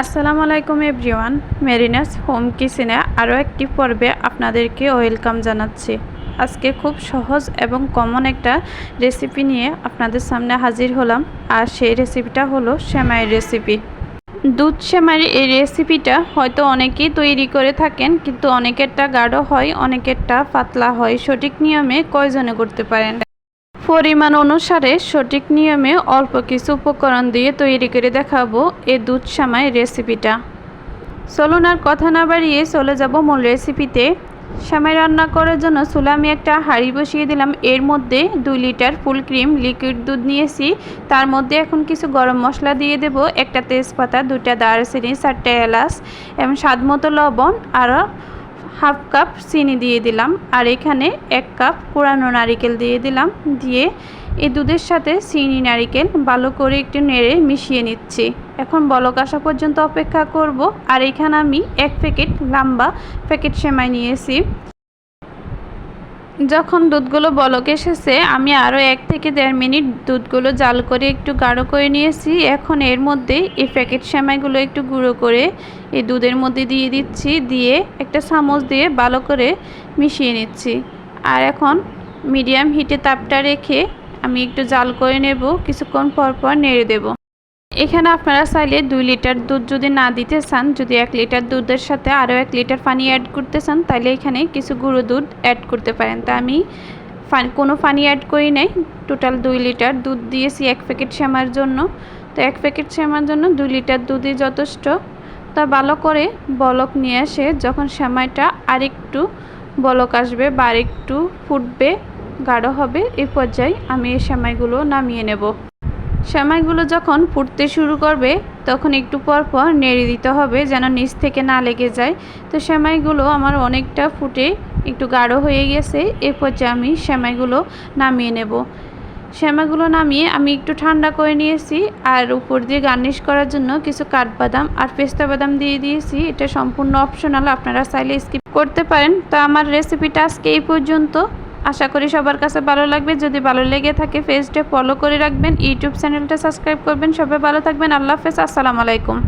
আসসালামু আলাইকুম everyone, মেরিনাস home কিচেনে আরও একটি পর্বে আপনাদেরকে ওয়েলকাম জানাচ্ছি। আজকে খুব সহজ এবং কমন একটা রেসিপি নিয়ে আপনাদের সামনে হাজির হলাম, আর সেই রেসিপিটা হলো সেমাইয়ের রেসিপি। দুধ সেমাইয়ের এই রেসিপিটা হয়তো অনেকেই তৈরি করে থাকেন, কিন্তু অনেকেরটা গাঢ় হয়, অনেকেরটা পাতলা হয়। সঠিক নিয়মে কয়জনে করতে পারেন? পরিমাণ অনুসারে সঠিক নিয়মে অল্প কিছু উপকরণ দিয়ে তৈরি করে দেখাবো এই দুধ সামাই রেসিপিটা। চলুন আর কথা না বাড়িয়ে চলে যাব মূল রেসিপিতে। সামাই রান্না করার জন্য চুলা আমি একটা হাঁড়ি বসিয়ে দিলাম। এর মধ্যে দুই লিটার ফুল ক্রিম, লিকুইড দুধ নিয়েছি। তার মধ্যে এখন কিছু গরম মশলা দিয়ে দেব। একটা তেজপাতা দুটা দারচিনি, চারটে এলাচ, এবং স্বাদ মতো লবণ আর হাফ কাপ চিনি দিয়ে দিলাম আর এখানে এক কাপ কোরানো নারিকেল দিয়ে দিলাম। দিয়ে এই দুধের সাথে চিনি, নারিকেল ভালো করে একটু নেড়ে মিশিয়ে নিচ্ছি। এখন বলক আসা পর্যন্ত অপেক্ষা করব। আর এখানে আমি এক প্যাকেট লম্বা প্যাকেট সেমাই নিয়েছি। যখন দুধগুলো বলক এসেছে, আমি আরও এক থেকে দেড় মিনিট দুধগুলো জাল করে একটু গাঢ় করে নিয়েছি। এখন এর মধ্যে এই প্যাকেট সেমাইগুলো একটু গুঁড়ো করে এই দুধের মধ্যে দিয়ে দিচ্ছি, দিয়ে একটা চামচ দিয়ে ভালো করে মিশিয়ে নিচ্ছি। আর এখন মিডিয়াম হিটে তাপটা রেখে আমি একটু জাল করে নেব, কিছুক্ষণ পর পর নেড়ে দেব। এখানে আপনারা চাইলে দুই লিটার দুধ যদি না দিতে চান, যদি এক লিটার দুধের সাথে আরও এক লিটার পানি অ্যাড করতে চান তাহলে এখানে কিছু গুঁড়ো দুধ অ্যাড করতে পারেন। তা আমি কোনো পানি অ্যাড করি নাই টোটাল দুই লিটার দুধ দিয়েছি এক প্যাকেট শ্যামার জন্য। তো এক প্যাকেট শ্যামার জন্য দুই লিটার দুধই যথেষ্ট। তা ভালো করে বলক নিয়ে আসে যখন শ্যামাইটা আরেকটু বলক আসবে বা আরেকটু ফুটবে, গাঢ় হবে এই পর্যায়ে আমি এই শ্যামাইগুলো নামিয়ে নেব। সেমাইগুলো যখন ফুটতে শুরু করবে, তখন একটু পর পর নেড়ে দিতে হবে যেন নিচ থেকে না লেগে যায়। তো সেমাইগুলো আমার অনেকটা ফুটে একটু গাঢ় হয়ে গেছে, এরপর পর্যায়ে আমি সেমাইগুলো নামিয়ে নেব। শ্যামাগুলো নামিয়ে আমি একটু ঠান্ডা করে নিয়েছি আর উপর দিয়ে গার্নিশ করার জন্য কিছু কাঠবাদাম আর পেস্তা বাদাম দিয়ে দিয়েছি। এটা সম্পূর্ণ অপশনাল আপনারা চাইলে স্কিপ করতে পারেন। তো আমার রেসিপিটা আজকে এই পর্যন্ত। আশা করি সবার কাছে ভালো লাগবে। যদি ভালো লেগে থাকে ফেসটা ফলো করে রাখবেন। ইউটিউব চ্যানেলটা সাবস্ক্রাইব করবেন। সবাই ভালো থাকবেন। আল্লাহ হাফেজ। আসসালামু আলাইকুম।